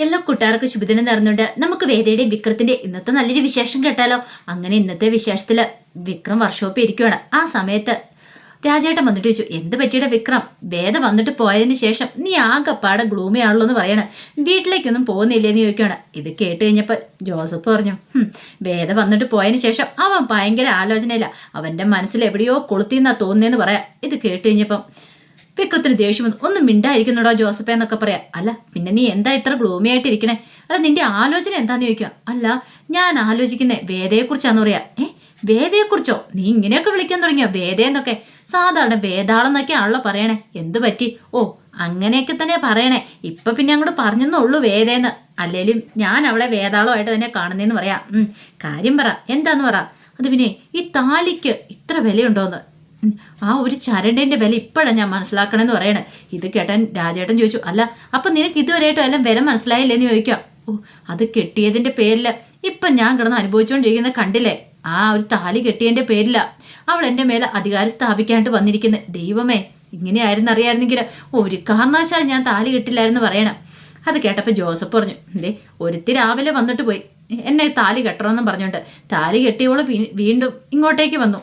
എല്ലാ കൂട്ടുകാർക്കും ശുഭദിനം നേർന്നുണ്ട് നമുക്ക് വേദയുടെയും വിക്രത്തിന്റെ ഇന്നത്തെ നല്ലൊരു വിശേഷം കേട്ടാലോ? അങ്ങനെ ഇന്നത്തെ വിശേഷത്തിൽ വിക്രം വർഷോപ്പ് ഇരിക്കുവാണ്. ആ സമയത്ത് രാജേട്ടൻ വന്നിട്ട് ചോദിച്ചു എന്ത് പറ്റിയുടെ വിക്രം? വേദ വന്നിട്ട് പോയതിന് ശേഷം നീ ആകെപ്പാടെ ഗ്ലൂമിയാണല്ലോ എന്ന് പറയണ. വീട്ടിലേക്കൊന്നും പോകുന്നില്ലേന്ന് ചോദിക്കുകയാണ് ഇത് കേട്ട് കഴിഞ്ഞപ്പോൾ ജോസഫ് പറഞ്ഞു വേദ വന്നിട്ട് പോയതിന് ശേഷം അവൻ ഭയങ്കര ആലോചനയില്ല അവന്റെ മനസ്സിൽ എവിടെയോ കൊളുത്തിന്നാ തോന്നിയെന്ന് പറയാം. ഇത് കേട്ട് കഴിഞ്ഞപ്പം വിക്രത്തിന് ദേഷ്യം വന്നു. ഒന്നും മിണ്ടായിരിക്കുന്നുടോ ജോസഫേ എന്നൊക്കെ പറയാം. അല്ല പിന്നെ നീ എന്താ ഇത്ര ഗ്ലൂമി ആയിട്ടിരിക്കണേ? അല്ല നിന്റെ ആലോചന എന്താന്ന് ചോദിക്കുക അല്ല ഞാൻ ആലോചിക്കുന്നേ വേദയെക്കുറിച്ചാന്ന് പറയാ. ഏ വേദയെക്കുറിച്ചോ? നീ ഇങ്ങനെയൊക്കെ വിളിക്കാൻ തുടങ്ങിയോ? വേദയെന്നൊക്കെ സാധാരണ വേദാളെന്നൊക്കെ ആണല്ലോ പറയണേ. എന്തു പറ്റി? ഓ അങ്ങനെയൊക്കെ തന്നെ പറയണേ. ഇപ്പൊ പിന്നെ അങ്ങോട്ട് പറഞ്ഞെന്നേ ഉള്ളൂ വേദേന്ന്. അല്ലേലും ഞാൻ അവളെ വേദാളമായിട്ട് തന്നെ കാണുന്നേന്ന് പറയാം. കാര്യം പറ. എന്താന്ന് പറ? അത് പിന്നെ ഈ താലിക്ക് ഇത്ര വിലയുണ്ടോന്ന്? ആ ഒരു ചരടിന്റെ വില ഇപ്പോഴാണ് ഞാൻ മനസ്സിലാക്കണമെന്ന് പറയണേ. ഇത് കേട്ടാൻ രാജേട്ടൻ ചോദിച്ചു അല്ല അപ്പം നിനക്ക് ഇതുവരെയായിട്ടും എല്ലാം വില മനസ്സിലായില്ലേന്ന് ചോദിക്കാം? ഓ അത് കെട്ടിയതിന്റെ പേരിൽ ഇപ്പം ഞാൻ കിടന്ന് അനുഭവിച്ചുകൊണ്ടിരിക്കുന്ന കണ്ടില്ലേ? ആ ഒരു താലി കെട്ടിയതിന്റെ പേരില. അവൾ എന്റെ മേലെ അധികാരം സ്ഥാപിക്കാനായിട്ട് വന്നിരിക്കുന്നത് ദൈവമേ ഇങ്ങനെയായിരുന്നു അറിയായിരുന്നെങ്കിൽ ഒരു കാരണവശാലും ഞാൻ താലി കെട്ടില്ലായിരുന്നു പറയണം. അത് കേട്ടപ്പോൾ ജോസഫ് പറഞ്ഞു ദേ ഒരുത്തി രാവിലെ വന്നിട്ട് പോയി. എന്നെ താലി കെട്ടണമെന്നും പറഞ്ഞുകൊണ്ട്. താലി കെട്ടിയവൾ വീണ്ടും ഇങ്ങോട്ടേക്ക് വന്നു.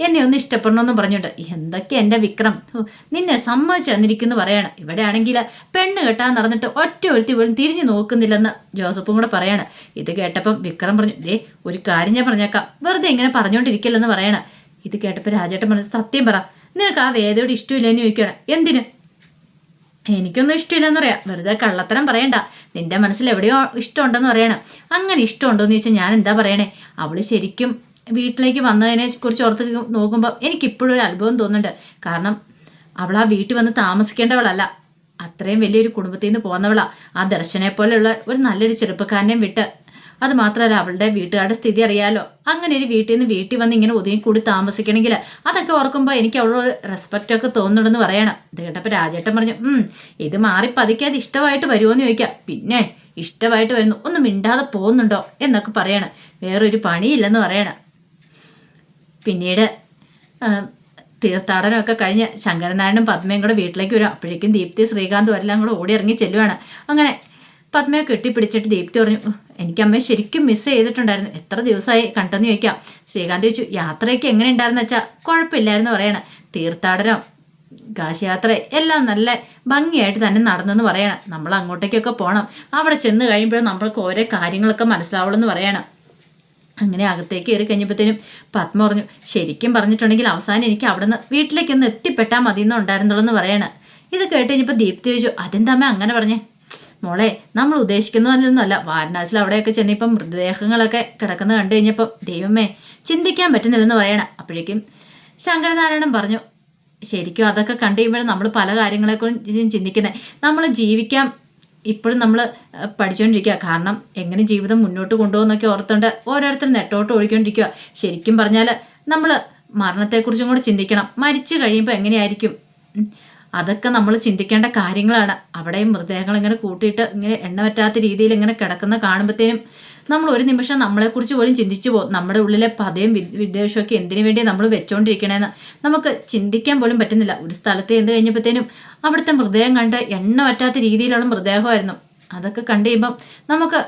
എന്നെ ഒന്ന് ഇഷ്ടപ്പെടണമെന്നും പറഞ്ഞുണ്ട് എന്തൊക്കെ എന്റെ വിക്രം? നിന്നെ സമ്മതിച്ചു തന്നിരിക്കുന്നു പറയാണ്. ഇവിടെ ആണെങ്കിൽ പെണ്ണ് കെട്ടാൻ നടന്നിട്ട് ഒറ്റ ഒഴുത്തി വീഴും തിരിഞ്ഞു നോക്കുന്നില്ലെന്ന് ജോസഫും കൂടെ പറയാണ്. ഇത് കേട്ടപ്പം വിക്രം പറഞ്ഞു ദേ ഒരു കാര്യം ഞാൻ പറഞ്ഞേക്കാം. വെറുതെ ഇങ്ങനെ പറഞ്ഞുകൊണ്ടിരിക്കില്ലെന്ന് പറയണം. ഇത് കേട്ടപ്പോൾ രാജേട്ടൻ പറഞ്ഞു സത്യം പറ. നിനക്ക് ആ വേദയോട് ഇഷ്ടമില്ലെന്ന് ചോദിക്കണം എന്തിന്? എനിക്കൊന്നും ഇഷ്ടമില്ലെന്ന് പറയാം. വെറുതെ കള്ളത്തരം പറയണ്ട. നിന്റെ മനസ്സിൽ എവിടെയോ ഇഷ്ടമുണ്ടെന്ന് പറയണം. അങ്ങനെ ഇഷ്ടമുണ്ടോ എന്ന് ചോദിച്ചാൽ ഞാൻ എന്താ പറയണേ? അവൾ ശരിക്കും വീട്ടിലേക്ക് വന്നതിനെ കുറിച്ച് ഓർത്ത് നോക്കുമ്പോൾ എനിക്കിപ്പോഴും ഒരു അത്ഭുതം തോന്നുന്നുണ്ട്. കാരണം അവൾ ആ വീട്ടിൽ വന്ന് താമസിക്കേണ്ടവളല്ല. അത്രയും വലിയൊരു കുടുംബത്തിൽ നിന്ന് പോന്നവളാ ആ ദർശനെ പോലെയുള്ള ഒരു നല്ലൊരു ചെറുപ്പക്കാരനെയും വിട്ട് അത് മാത്രമല്ല അവളുടെ വീട്ടുകാരുടെ സ്ഥിതി അറിയാലോ. അങ്ങനെ ഒരു വീട്ടിൽ നിന്ന് വീട്ടിൽ വന്ന് ഇങ്ങനെ ഒതുങ്ങി കൂടി താമസിക്കണമെങ്കിൽ അതൊക്കെ ഓർക്കുമ്പോൾ എനിക്ക് അവളോട് റെസ്പെക്റ്റ് ഒക്കെ തോന്നുന്നുണ്ടെന്ന് പറയണം. ഇത് കേട്ടപ്പോൾ രാജേട്ടൻ പറഞ്ഞു ഇത് മാറി പതുക്കെ അത് ഇഷ്ടമായിട്ട് വരുമോ എന്ന് ചോദിക്കാം. പിന്നെ ഇഷ്ടമായിട്ട് വരുന്നു. ഒന്നും മിണ്ടാതെ പോകുന്നുണ്ടോ? എന്നൊക്കെ പറയണം. വേറൊരു പണിയില്ലെന്ന് പറയണം. പിന്നീട് തീർത്ഥാടനമൊക്കെ കഴിഞ്ഞ് ശങ്കരനാരായണനും പത്മയും കൂടെ വീട്ടിലേക്ക് വരും. അപ്പോഴേക്കും ദീപ്തി ശ്രീകാന്തും എല്ലാം കൂടെ ഓടി ഇറങ്ങി ചെല്ലുവാണ്. അങ്ങനെ പത്മയെ കെട്ടിപ്പിടിച്ചിട്ട് ദീപ്തി പറഞ്ഞു "ഉഹ്, എനിക്ക് അമ്മയെ ശരിക്കും മിസ് ചെയ്തിട്ടുണ്ടായിരുന്നു. എത്ര ദിവസമായി കണ്ടെന്ന് ചോദിക്കാം. ശ്രീകാന്ത് ചോദിച്ചു യാത്രയൊക്കെ എങ്ങനെ ഉണ്ടായിരുന്നു വെച്ചാൽ കുഴപ്പമില്ലായിരുന്നു പറയണം. തീർത്ഥാടനം കാശിയാത്ര എല്ലാം നല്ല ഭംഗിയായിട്ട് തന്നെ നടന്നെന്ന് പറയണം. നമ്മൾ അങ്ങോട്ടേക്കൊക്കെ പോകണം അവിടെ ചെന്ന് കഴിയുമ്പോഴും നമ്മൾക്ക് ഓരോ കാര്യങ്ങളൊക്കെ മനസ്സിലാവുള്ളൂ എന്ന് പറയണം. അങ്ങനെ അകത്തേക്ക് കയറി കഴിഞ്ഞപ്പോഴത്തേനും പത്മ പറഞ്ഞു ശരിക്കും പറഞ്ഞിട്ടുണ്ടെങ്കിൽ അവസാനം എനിക്ക് അവിടെ നിന്ന് വീട്ടിലേക്കൊന്ന് എത്തിപ്പെട്ടാൽ മതി എന്ന് ഉണ്ടായിരുന്നുള്ളൂ എന്ന് പറയണ. ഇത് കേട്ട് കഴിഞ്ഞപ്പോൾ ദീപ്തി ചോദിച്ചു അതെന്താമ്മ അങ്ങനെ പറഞ്ഞേ? മോളെ നമ്മൾ ഉദ്ദേശിക്കുന്നതൊന്നുമല്ല വാരണാസിൽ അവിടെയൊക്കെ ചെന്നിപ്പം മൃതദേഹങ്ങളൊക്കെ കിടക്കുന്നത് കണ്ടു കഴിഞ്ഞപ്പം ദൈവമേ ചിന്തിക്കാൻ പറ്റുന്നില്ലെന്ന് പറയണ. അപ്പോഴേക്കും ശങ്കരനാരായണൻ പറഞ്ഞു ശരിക്കും അതൊക്കെ കണ്ടു കഴിയുമ്പോഴും നമ്മൾ പല കാര്യങ്ങളെക്കുറിച്ചും ചിന്തിക്കുന്നത് നമ്മൾ ജീവിക്കാൻ ഇപ്പോഴും നമ്മൾ പഠിച്ചുകൊണ്ടിരിക്കുക കാരണം എങ്ങനെ ജീവിതം മുന്നോട്ട് കൊണ്ടുപോകുന്നൊക്കെ ഓർത്തുകൊണ്ട് ഓരോരുത്തർ നെട്ടോട്ട് ഓടിക്കൊണ്ടിരിക്കുക ശരിക്കും പറഞ്ഞാൽ നമ്മൾ മരണത്തെക്കുറിച്ചും കൂടെ ചിന്തിക്കണം. മരിച്ചു കഴിയുമ്പോൾ എങ്ങനെയായിരിക്കും? അതൊക്കെ നമ്മൾ ചിന്തിക്കേണ്ട കാര്യങ്ങളാണ്. അവിടെയും മൃതദേഹങ്ങൾ ഇങ്ങനെ കൂട്ടിയിട്ട് ഇങ്ങനെ എണ്ണ പറ്റാത്ത രീതിയിൽ ഇങ്ങനെ കിടക്കുന്ന കാണുമ്പോഴത്തേനും നമ്മൾ ഒരു നിമിഷം നമ്മളെക്കുറിച്ച് പോലും ചിന്തിച്ചു പോകും. നമ്മുടെ ഉള്ളിലെ പതയും വിദ്വേഷമൊക്കെ എന്തിനു വേണ്ടി നമ്മൾ വെച്ചോണ്ടിരിക്കണേന്ന്. നമുക്ക് ചിന്തിക്കാൻ പോലും പറ്റുന്നില്ല. ഒരു സ്ഥലത്ത് എന്ത് കഴിഞ്ഞപ്പോഴത്തേനും അവിടുത്തെ മൃതദേഹം കണ്ട് എണ്ണ പറ്റാത്ത രീതിയിലുള്ള മൃതദേഹമായിരുന്നു. അതൊക്കെ കണ്ടു കഴിയുമ്പം നമുക്ക്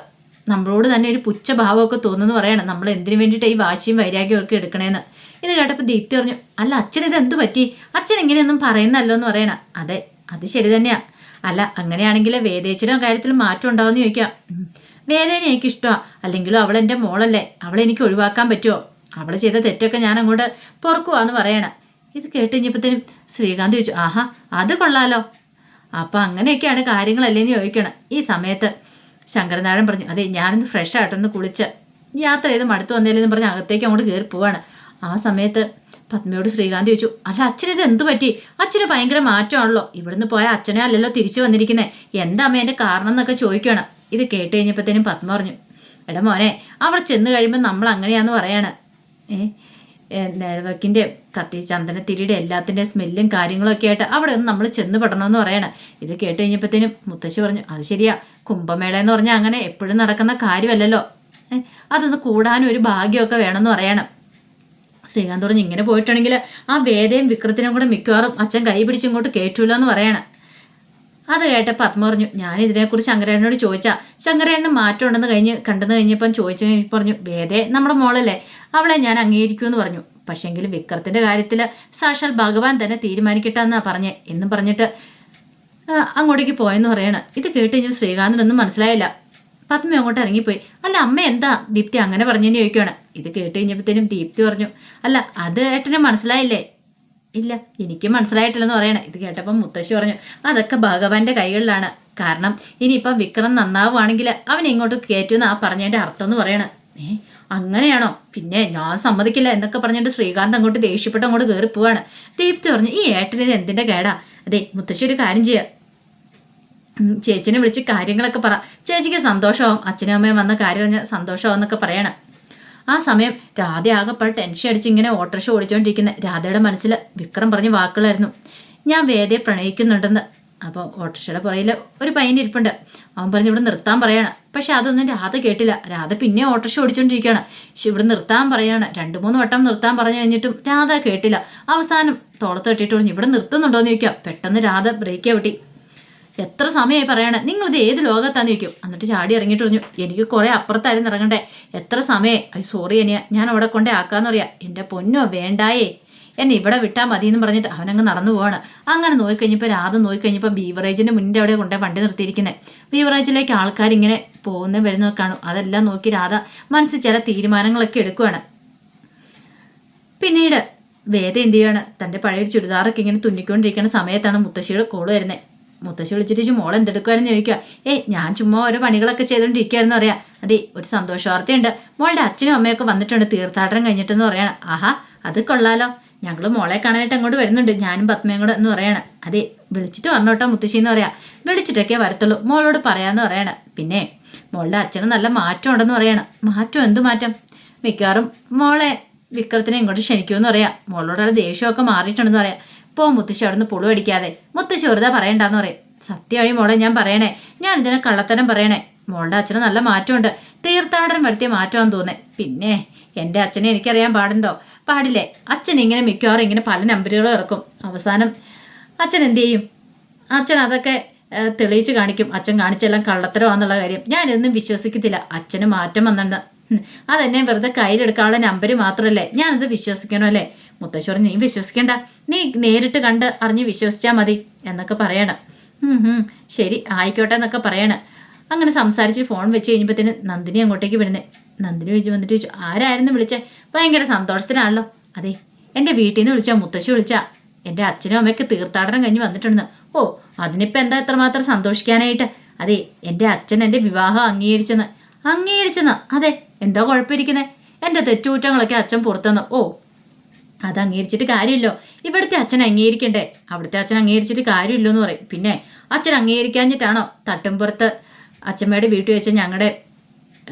നമ്മളോട് തന്നെ ഒരു പുച്ഛഭാവമൊക്കെ തോന്നുന്നു പറയണം. നമ്മൾ എന്തിനു വേണ്ടിയിട്ട് ഈ വാശിയും വൈരാഗ്യവും ഒക്കെ എടുക്കണേന്ന്. ഇത് കേട്ടപ്പോൾ ദീപ്തി പറഞ്ഞു അല്ല അച്ഛൻ ഇത് എന്ത് പറ്റി? അച്ഛൻ ഇങ്ങനെയൊന്നും പറയുന്നല്ലോ എന്ന് പറയണം. അതെ അത് ശരി തന്നെയാ. അല്ല അങ്ങനെയാണെങ്കിൽ വേദേച്ചിയുടെ കാര്യത്തിൽ മാറ്റം ഉണ്ടാവുമെന്ന് ചോദിക്കാം. വേദേനെ എനിക്ക് ഇഷ്ടമാണ് അല്ലെങ്കിലും അവൾ എന്റെ മോളല്ലേ. അവളെ എനിക്ക് ഒഴിവാക്കാൻ പറ്റുമോ അവൾ ചെയ്ത തെറ്റൊക്കെ ഞാൻ അങ്ങോട്ട് പൊറുക്കുവാന്ന് പറയണം. ഇത് കേട്ട് കഴിഞ്ഞപ്പോഴത്തേനും ശ്രീകാന്ത് ചോദിച്ചു ആഹാ അത് കൊള്ളാലോ. അപ്പം അങ്ങനെയൊക്കെയാണ് കാര്യങ്ങളല്ലേന്ന് ചോദിക്കണം. ഈ സമയത്ത് ശങ്കരനാരായണൻ പറഞ്ഞു അതെ ഞാനൊന്ന് ഫ്രഷ് ആയിട്ടൊന്ന് കുളിച്ച് യാത്ര ചെയ്ത് മടുത്ത് വന്നേലെന്ന് പറഞ്ഞ് അകത്തേക്ക് അങ്ങോട്ട് കയറി പോവാണ്. ആ സമയത്ത് പത്മയോട് ശ്രീകാന്ത് ചോദിച്ചു അല്ല അച്ഛനിത് എന്തു പറ്റി? അച്ഛന് ഭയങ്കര മാറ്റമാണല്ലോ. ഇവിടുന്ന് പോയ അച്ഛനെ അല്ലല്ലോ തിരിച്ചു വന്നിരിക്കുന്നത് എന്താ അമ്മ എന്റെ കാരണം എന്നൊക്കെ ചോദിക്കണം. ഇത് കേട്ട് കഴിഞ്ഞപ്പോഴത്തേനും പത്മ പറഞ്ഞു എടാ മോനെ അവിടെ ചെന്ന് കഴിയുമ്പോൾ നമ്മൾ അങ്ങനെയാന്ന് പറയാണ്. ഏ നേരവക്കിന്റെ കത്തി ചന്ദനത്തിരിയുടെ എല്ലാത്തിന്റെ സ്മെല്ലും കാര്യങ്ങളൊക്കെ ആയിട്ട് അവിടെ ഒന്ന് നമ്മൾ ചെന്ന് പെടണമെന്ന് പറയണം. ഇത് കേട്ട് കഴിഞ്ഞപ്പോഴത്തേനും മുത്തശ്ശി പറഞ്ഞു അത് ശരിയാ കുംഭമേള എന്ന് പറഞ്ഞാൽ അങ്ങനെ എപ്പോഴും നടക്കുന്ന കാര്യമല്ലല്ലോ. അതൊന്ന് കൂടാനും ഒരു ഭാഗ്യമൊക്കെ വേണമെന്ന് പറയണം. ശ്രീകാന്ത് പറഞ്ഞു ഇങ്ങനെ പോയിട്ടുണ്ടെങ്കിൽ ആ വേദയും വിക്രത്തിനും കൂടെ മിക്കവാറും അച്ഛൻ കൈ പിടിച്ചിങ്ങോട്ട് എന്ന് പറയണം. അത് കേട്ടപ്പോൾ പത്മ പറഞ്ഞു ഞാൻ ഇതിനെക്കുറിച്ച് ശങ്കരേണ്ണനോട് ചോദിച്ചാ ശങ്കരേണ്ണന് മാറ്റം ഉണ്ടെന്ന് കഴിഞ്ഞ് കണ്ടെന്ന് കഴിഞ്ഞപ്പം ചോദിച്ചു പറഞ്ഞു വേദേ നമ്മുടെ മോളല്ലേ അവളെ ഞാൻ അംഗീകരിക്കുമെന്ന് പറഞ്ഞു. പക്ഷേങ്കിൽ വിക്രത്തിന്റെ കാര്യത്തിൽ സാക്ഷാൽ ഭഗവാൻ തന്നെ തീരുമാനിക്കട്ടെ എന്നാ പറഞ്ഞേ എന്നും പറഞ്ഞിട്ട് അങ്ങോട്ടേക്ക് പോയെന്ന് പറയണം. ഇത് കേട്ട് കഴിഞ്ഞാൽ ശ്രീകാന്തിനൊന്നും മനസ്സിലായില്ല. പത്മ അങ്ങോട്ട് ഇറങ്ങിപ്പോയി. അല്ല അമ്മ എന്താ? ദീപ്തി അങ്ങനെ പറഞ്ഞെന്ന് ചോദിക്കുകയാണ് ഇത് കേട്ട് കഴിഞ്ഞപ്പോഴത്തേനും ദീപ്തി പറഞ്ഞു അല്ല അത് ഏട്ടന് മനസ്സിലായില്ലേ? ഇല്ല എനിക്ക് മനസ്സിലായിട്ടില്ലെന്ന് പറയണേ. ഇത് കേട്ടപ്പം മുത്തശ്ശി പറഞ്ഞു അതൊക്കെ ഭഗവാന്റെ കൈകളിലാണ്. കാരണം ഇനിയിപ്പം വിക്രം നന്നാവുകയാണെങ്കിൽ അവൻ ഇങ്ങോട്ട് കയറ്റുമെന്ന് ആ പറഞ്ഞതിന്റെ അർത്ഥം എന്ന് പറയണേ. ഏ അങ്ങനെയാണോ? പിന്നെ ഞാൻ സമ്മതിക്കില്ല എന്നൊക്കെ പറഞ്ഞിട്ട് ശ്രീകാന്ത് അങ്ങോട്ട് ദേഷ്യപ്പെട്ട് അങ്ങോട്ട് കയറി പോവാണ്. ദീപ്തി പറഞ്ഞു ഈ ഏട്ടന് ഇത് എന്തിന്റെ കേടാ? അതെ മുത്തശ്ശി ഒരു കാര്യം ചെയ്യുക ചേച്ചിനെ വിളിച്ച് കാര്യങ്ങളൊക്കെ പറ. ചേച്ചിക്ക് സന്തോഷമാവും. അച്ഛനും അമ്മയും വന്ന കാര്യം പറഞ്ഞാൽ സന്തോഷമാവും എന്നൊക്കെ പറയണം. ആ സമയം രാധ ആകെപ്പോൾ ടെൻഷൻ അടിച്ച് ഇങ്ങനെ ഓട്ടോറിക്ഷ ഓടിച്ചുകൊണ്ടിരിക്കുന്ന രാധയുടെ മനസ്സിൽ വിക്രം പറഞ്ഞ വാക്കുകളായിരുന്നു. ഞാൻ വേദയെ പ്രണയിക്കുന്നുണ്ടെന്ന്. അപ്പോൾ ഓട്ടോറിക്ഷയുടെ പുറയിൽ ഒരു പയ്യൻ ഇരിപ്പുണ്ട്. അവൻ പറഞ്ഞ് ഇവിടെ നിർത്താൻ പറയാണ്. പക്ഷെ അതൊന്നും രാധ കേട്ടില്ല. രാധ പിന്നെ ഓട്ടോറിക്ഷ ഓടിച്ചുകൊണ്ടിരിക്കുകയാണ് പക്ഷെ ഇവിടെ നിർത്താൻ പറയാണ്. രണ്ട് മൂന്ന് വട്ടം നിർത്താൻ പറഞ്ഞു കഴിഞ്ഞിട്ടും രാധ കേട്ടില്ല. അവസാനം തോളത്ത് കെട്ടിയിട്ട് പറഞ്ഞു ഇവിടെ നിർത്തുന്നുണ്ടോ എന്ന് പെട്ടെന്ന് രാധ ബ്രേക്ക് ഔട്ടി എത്ര സമയമായി പറയണേ? നിങ്ങളിത് ഏത് ലോകത്താന്ന് ചോദിക്കും. എന്നിട്ട് ചാടി ഇറങ്ങിയിട്ട് പറഞ്ഞു എനിക്ക് കുറേ അപ്പുറത്തായിരുന്നു ഇറങ്ങണ്ടേ എത്ര സമയം അത് സോറി അനിയ. ഞാൻ അവിടെ കൊണ്ടേ ആക്കാന്ന് പറയാം എന്റെ പൊന്നോ വേണ്ടായേ. എന്നെ ഇവിടെ വിട്ടാൽ മതി എന്ന് പറഞ്ഞിട്ട് അവനങ്ങ് നടന്നു പോവാണ്. അങ്ങനെ നോക്കിക്കഴിഞ്ഞപ്പോൾ രാധ നോക്കിക്കഴിഞ്ഞപ്പോൾ ബീവറേജിന്റെ മുന്നിന്റെ അവിടെ കൊണ്ടേ വണ്ടി നിർത്തിയിരിക്കുന്നത് ബീവറേജിലേക്ക് ആൾക്കാരിങ്ങനെ പോകുന്ന വരുന്ന കാണും. അതെല്ലാം നോക്കി രാധ മനസ്സിൽ ചില തീരുമാനങ്ങളൊക്കെ എടുക്കുവാണ്. പിന്നീട് വേദ എന്ത് ചെയ്യാണ്? തന്റെ പഴയ ചുരിദാറൊക്കെ ഇങ്ങനെ തുന്നിക്കൊണ്ടിരിക്കുന്ന സമയത്താണ് മുത്തശ്ശിയുടെ കോൾ വരുന്നത് മുത്തശ്ശി വിളിച്ചിട്ട് മോൾ എന്തെടുക്കുവാണെന്ന് ചോദിക്കുക ഏയ് ഞാൻ ചുമ്മാ ഓരോ പണികളൊക്കെ ചെയ്തുകൊണ്ടിരിക്കുകയാണെന്ന് പറയാം. അതെ ഒരു സന്തോഷ വാർത്തയുണ്ട് മോളുടെ അച്ഛനും അമ്മയൊക്കെ വന്നിട്ടുണ്ട്. തീർത്ഥാടനം കഴിഞ്ഞിട്ടെന്ന് പറയണം. ആഹാ അത് കൊള്ളാലോ. ഞങ്ങൾ മോളെ കാണാനായിട്ട് അങ്ങോട്ട് വരുന്നുണ്ട്. ഞാനും പത്മയും കൂടെ എന്ന് പറയണം. അതെ വിളിച്ചിട്ട് വന്നോട്ടോ മുത്തശ്ശി എന്ന് പറയാം. വിളിച്ചിട്ടൊക്കെ വരത്തുള്ളൂ. മോളോട് പറയാമെന്ന് പറയണം. പിന്നെ മോളുടെ അച്ഛന് നല്ല മാറ്റം ഉണ്ടെന്ന് പറയണം. മാറ്റം? എന്ത് മാറ്റം? മിക്കവാറും മോളെ വിക്രത്തിനെ ഇങ്ങോട്ട് ക്ഷണിക്കുമെന്ന് പറയാം. മോളോടുള്ള ദേഷ്യമൊക്കെ മാറിയിട്ടുണ്ടെന്ന് പറയാം. പോ മുത്തശ്ശി അവിടെ നിന്ന് പുളുവടിക്കാതെ മുത്തശ്ശി വെറുതെ പറയണ്ടെന്ന് പറയും. സത്യമായി മോളെ ഞാൻ പറയണേ. ഞാൻ ഇതിനെ കള്ളത്തരം പറയണേ. മോളുടെ അച്ഛന് നല്ല മാറ്റമുണ്ട്. തീർത്ഥാടനം വരുത്തിയ മാറ്റമാണെന്ന് തോന്നേ പിന്നെ എന്റെ അച്ഛനെ എനിക്കറിയാൻ പാടുണ്ടോ? പാടില്ലേ. അച്ഛൻ ഇങ്ങനെ മിക്കവാറും ഇങ്ങനെ പല നമ്പറുകളും ഇറക്കും. അവസാനം അച്ഛൻ എന്തു ചെയ്യും? അച്ഛൻ അതൊക്കെ തെളിയിച്ച് കാണിക്കും. അച്ഛൻ കാണിച്ചെല്ലാം കള്ളത്തരമാന്നുള്ള കാര്യം. ഞാനൊന്നും വിശ്വസിക്കത്തില്ല. അച്ഛന് മാറ്റം വന്നിട്ടുണ്ട്. അതെന്നെ വെറുതെ കയ്യിലെടുക്കാനുള്ള നമ്പർ മാത്രമല്ലേ ഞാനത് വിശ്വസിക്കണമല്ലേ? മുത്തശ്ശോർ നീ വിശ്വസിക്കണ്ട. നീ നേരിട്ട് കണ്ട് അറിഞ്ഞ് വിശ്വസിച്ചാൽ മതി എന്നൊക്കെ പറയണം. ശരി ആയിക്കോട്ടെ എന്നൊക്കെ പറയണം. അങ്ങനെ സംസാരിച്ച് ഫോൺ വെച്ച് കഴിഞ്ഞപ്പോഴത്തേന് നന്ദിനി അങ്ങോട്ടേക്ക് വിടുന്നത് നന്ദിനി വിളിച്ച് വന്നിട്ട് ചോദിച്ചു ആരായിരുന്നു വിളിച്ചേ? ഭയങ്കര സന്തോഷത്തിലാണല്ലോ അതെ എന്റെ വീട്ടിൽ നിന്ന് വിളിച്ചാൽ മുത്തശ്ശി വിളിച്ചാൽ എന്റെ അച്ഛനും അമ്മയ്ക്ക് തീർത്ഥാടനം കഴിഞ്ഞ് വന്നിട്ടുണ്ട്. ഓ അതിനിപ്പോൾ എന്താ എത്രമാത്രം സന്തോഷിക്കാനായിട്ട്? അതെ എന്റെ അച്ഛൻ എന്റെ വിവാഹം അംഗീകരിച്ചെന്ന്. അംഗീകരിച്ചെന്ന്? അതെ എന്താ കുഴപ്പമിരിക്കുന്നത് എന്റെ തെറ്റുകുറ്റങ്ങളൊക്കെ അച്ഛൻ പുറത്തുനിന്ന്. ഓ അത് അംഗീകരിച്ചിട്ട് കാര്യമില്ലോ. ഇവിടുത്തെ അച്ഛൻ അംഗീകരിക്കണ്ടേ? അവിടുത്തെ അച്ഛൻ അംഗീകരിച്ചിട്ട് കാര്യമില്ലോ എന്ന് പറയും. പിന്നെ അച്ഛൻ അംഗീകരിക്കാഞ്ഞിട്ടാണോ തട്ടുംപുറത്ത് അച്ഛമ്മയുടെ വീട്ടിൽ വെച്ച് ഞങ്ങളുടെ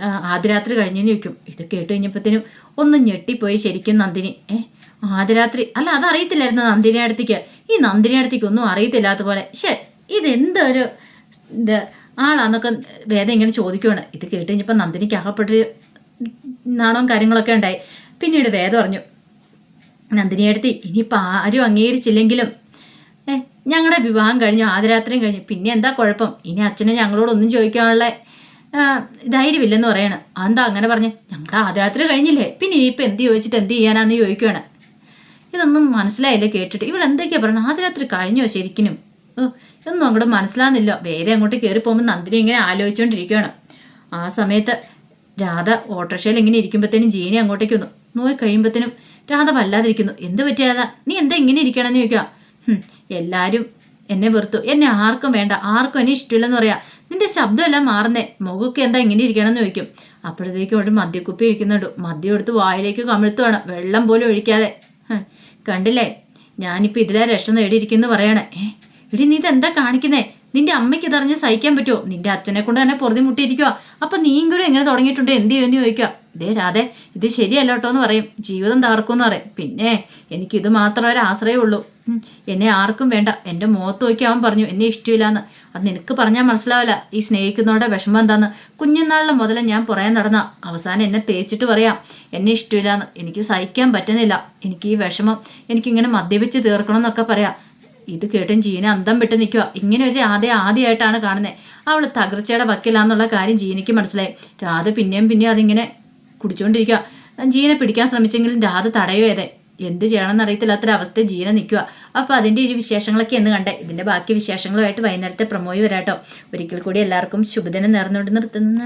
ആദ്യരാത്രി കഴിഞ്ഞ് നിൽക്കും ഇത് കേട്ട് കഴിഞ്ഞപ്പോഴത്തേനും ഒന്ന് ഞെട്ടിപ്പോയി ശരിക്കും നന്ദിനി. ഏ ആദ്യരാത്രി? അല്ല അതറിയത്തില്ലായിരുന്നു നന്ദിനി അടുത്തേക്ക്. ഈ നന്ദിനി അടുത്തേക്ക് ഒന്നും അറിയത്തില്ലാത്ത പോലെ. ശേ ഇതെന്തൊരു ഇത് ആളാന്നൊക്കെ വേദം ഇങ്ങനെ ചോദിക്കുവാണ്. ഇത് കേട്ട് കഴിഞ്ഞപ്പോൾ നന്ദിനിക്ക് അകപ്പെട്ടൊരു നാണവും കാര്യങ്ങളൊക്കെ ഉണ്ടായി. പിന്നീട് വേദം പറഞ്ഞു നന്ദിനിയെടുത്തി ഇനിയിപ്പോൾ ആരും അംഗീകരിച്ചില്ലെങ്കിലും. ഏ ഞങ്ങളുടെ വിവാഹം കഴിഞ്ഞു ആദ്യരാത്രിയും കഴിഞ്ഞു. പിന്നെ എന്താ കുഴപ്പം? ഇനി അച്ഛനെ ഞങ്ങളോടൊന്നും ചോദിക്കാനുള്ള ധൈര്യമില്ലെന്ന് പറയണം. അതെന്താ അങ്ങനെ പറഞ്ഞ്? ഞങ്ങളുടെ ആദ്യരാത്രി കഴിഞ്ഞില്ലേ? പിന്നെ ഇനിയിപ്പോൾ എന്ത് ചോദിച്ചിട്ട് എന്ത് ചെയ്യാനാന്ന് ചോദിക്കുകയാണ് ഇതൊന്നും മനസ്സിലായില്ല കേട്ടിട്ട്. ഇവൾ എന്തൊക്കെയാ പറയുന്നത് ആദരാത്രി കഴിഞ്ഞോ ശരിക്കും ഇതൊന്നും അങ്ങോട്ട് മനസ്സിലാകുന്നില്ല വേറെ അങ്ങോട്ട് കയറി പോകുമ്പോൾ നന്ദിനി ഇങ്ങനെ ആലോചിച്ചുകൊണ്ടിരിക്കുകയാണ് ആ സമയത്ത് രാധ ഓട്ടോറിക്ഷയിൽ ഇങ്ങനെ ഇരിക്കുമ്പോഴത്തേനും ജീനി അങ്ങോട്ടേക്ക് വന്നു. നോയി കഴിയുമ്പോഴത്തേനും രാധ വല്ലാതിരിക്കുന്നു. എന്ത് പറ്റിയാ നീ എന്താ ഇങ്ങനെ ഇരിക്കണമെന്ന് ചോദിക്കുക "ഹും, എല്ലാവരും എന്നെ വെറുത്തു. എന്നെ ആർക്കും വേണ്ട. ആർക്കും എന്നെ ഇഷ്ടമില്ലെന്ന് പറയാ. നിന്റെ ശബ്ദമെല്ലാം മാറുന്നേ. മുഖമൊക്കെ എന്താ ഇങ്ങനെ ഇരിക്കണമെന്ന് ചോദിക്കും. അപ്പോഴത്തേക്കും അവിടെ മദ്യക്കുപ്പി ഇരിക്കുന്നുണ്ട്. മദ്യം എടുത്ത് വായിലേക്ക് കമിഴ്ത്തുവാണ് വെള്ളം പോലും ഒഴിക്കാതെ. കണ്ടില്ലേ? ഞാനിപ്പോൾ ഇതിലെ രക്ഷ നേടിയിരിക്കുന്നു പറയണേ ഇടി നീ ഇതെന്താ കാണിക്കുന്നേ? നിന്റെ അമ്മയ്ക്ക് ഇതറിഞ്ഞ് സഹിക്കാൻ പറ്റുമോ നിന്റെ അച്ഛനെ കൊണ്ട് തന്നെ പൊറുതി മുട്ടിയിരിക്കുക അപ്പൊ നീങ്കിലും എങ്ങനെ തുടങ്ങിയിട്ടുണ്ട്? എന്ത് ചെയ്യുമെന്ന് ചോദിക്കുക. ഇതേ രാധെ ഇത് ശരിയല്ല കേട്ടോ എന്ന് പറയും. ജീവിതം തകർക്കുമെന്ന് പറയും. പിന്നെ എനിക്ക് ഇത് മാത്രമേ ഒരു ആശ്രയമുള്ളൂ എന്നെ ആർക്കും വേണ്ട. എന്റെ മുഖത്ത് നോക്കി അവൻ പറഞ്ഞു എന്നെ ഇഷ്ടമില്ലാന്ന് അത് നിനക്ക് പറഞ്ഞാൽ മനസ്സിലാവില്ല. ഈ സ്നേഹിക്കുന്നവരുടെ വിഷമം എന്താന്ന്. കുഞ്ഞുനാളിലെ മുതലേ ഞാൻ പുറകെ നടന്ന. അവസാനം എന്നെ തേച്ചിട്ട് പറയാം എന്നെ ഇഷ്ടമില്ലാന്ന് എനിക്ക് സഹിക്കാൻ പറ്റുന്നില്ല. എനിക്ക് ഈ വിഷമം എനിക്കിങ്ങനെ മദ്യപിച്ച് തീർക്കണം എന്നൊക്കെ പറയാം. ഇത് കേട്ടും ജീന അന്തം വിട്ട് നിൽക്കുക. ഇങ്ങനെ ഒരു രാധ ആദ്യമായിട്ടാണ് കാണുന്നത് അവൾ തകർച്ചയുടെ വക്കിലാന്നുള്ള കാര്യം ജീനയ്ക്ക് മനസ്സിലായി. രാധ പിന്നെയും പിന്നെയും അതിങ്ങനെ കുടിച്ചുകൊണ്ടിരിക്കുക ജീനെ പിടിക്കാൻ ശ്രമിച്ചെങ്കിലും രാധ തടയുവേതെ എന്ത് ചെയ്യണമെന്ന് അറിയത്തില്ലാത്തൊരവസ്ഥ ജീന നിൽക്കുക. അപ്പോൾ അതിന്റെ ഒരു വിശേഷങ്ങളൊക്കെ എന്ന് കണ്ടേ. ഇതിന്റെ ബാക്കി വിശേഷങ്ങളുമായിട്ട് വൈകുന്നേരത്തെ പ്രമോയി വരാട്ടോ. ഒരിക്കൽ കൂടി എല്ലാവർക്കും ശുഭദിനം നേർന്നുകൊണ്ട് നിർത്തുന്നു.